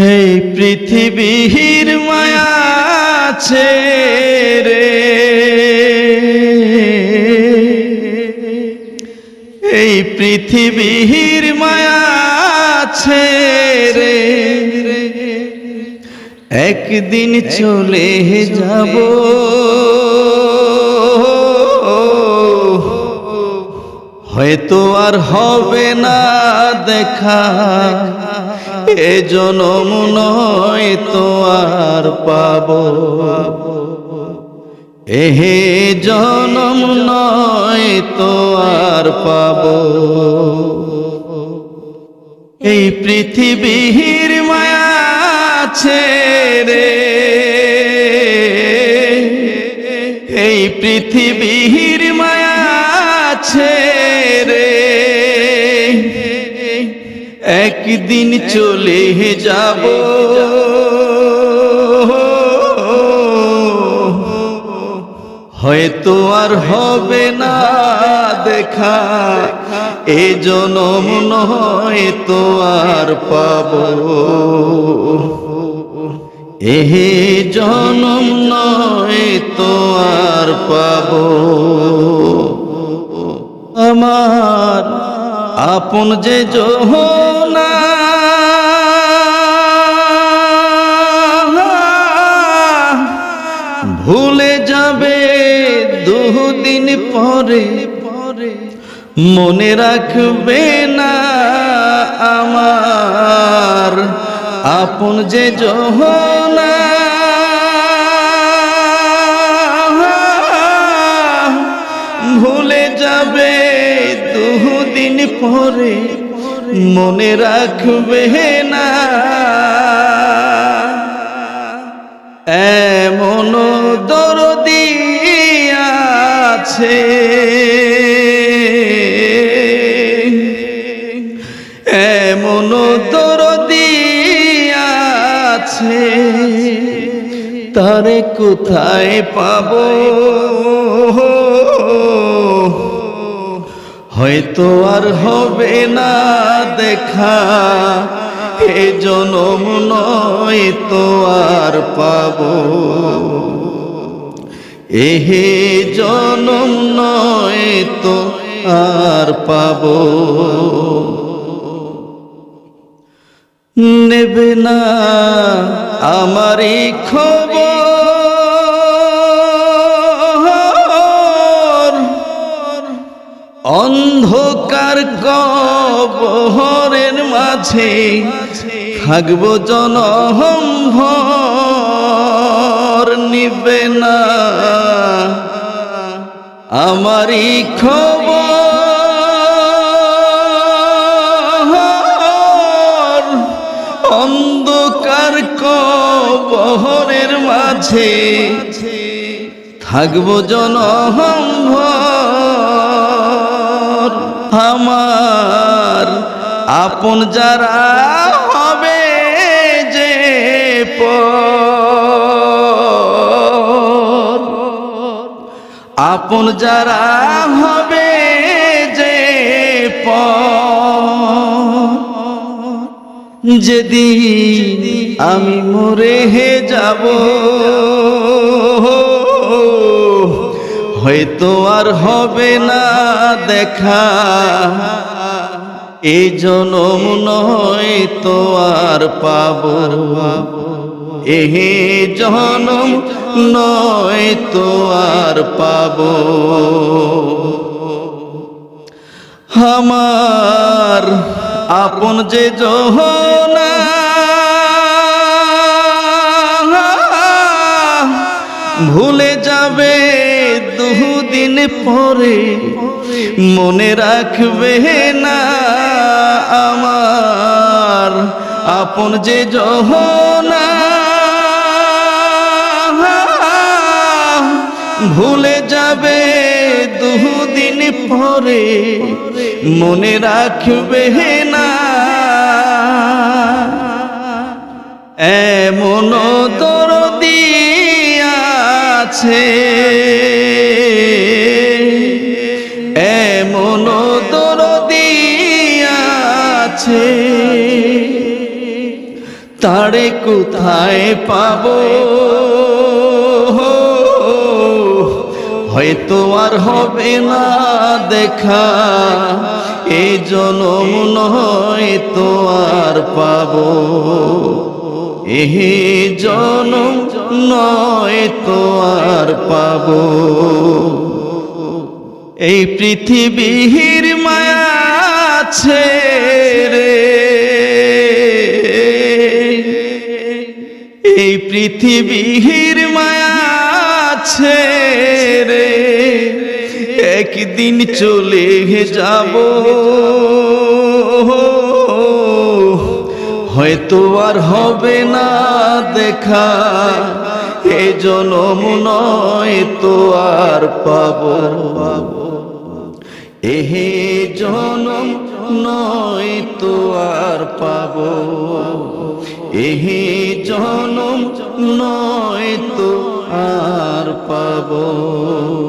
এই পৃথিবীর মায়া রে। এই পৃথিবীর মায়া আছে রে। একদিন চলে যাব। হয়তো আর হবে না দেখা। এ জনম নয় তো আর পাব। এহে জনম নয় তো আর পাব। এই পৃথিবীর মায়া রে। এই পৃথিবীর একদিন চলে যাব। হয়তো আর হবে না দেখা, এ জনম নয় তো আর পাব। এহে জনম নয় তো আর পাব। আমার আপন যে জোহনা পরে পরে মনে রাখবে না আমার আপন যে জহনা। ভুলে যাবে দুদিন পরে, মনে রাখবে না। এমন দরদি আছে। এমন দরদি আছে। তারে কোথায় পাবো? হয়তো আর হবে না দেখা। এ জনম নয় তো আর পাব। এহে জনম নয় তো আর পাব। নেবে না আমারই খবর। অন্ধকার কবহরের মাঝে থাকব জনহম্ভর নিবে না। আমারই খবর। অন্ধকার কবহরের মাঝে থাকব জনহম্ভর আমার আপন যারা হবে যে পর। আপন যারা হবে যে পর যেদিন আমি মরে হে যাব, হয়তো আর হবে না দেখা। এই জনম নয় তো আর পাব। এহে জনম নয় তো আর পাব। আমার আপন যে জহনা, ভুলে যাবে দুদিন পরে, মনে রাখবে না আমার আপন যে জহনা। ভুলে যাবে দুদিন পরে মনে রাখবে না। এমন দরদি আছে। এমন দরদি আছে। তারে কোথায় পাবো? হয়তো আর হবে না দেখা এই জনম নয় তো আর পাব। এহে জনম নয় তো আর পাব। এই পৃথিবীর মায়া আছে রে এই পৃথিবীর মায়া আছে রে, একদিন চলে যাব। হয়তো আর হবে না দেখা, এ জনম নয় তো আর পাব। এহে জনম নয় তো আর পাব। এহে জনম নয় তো আর পাবো।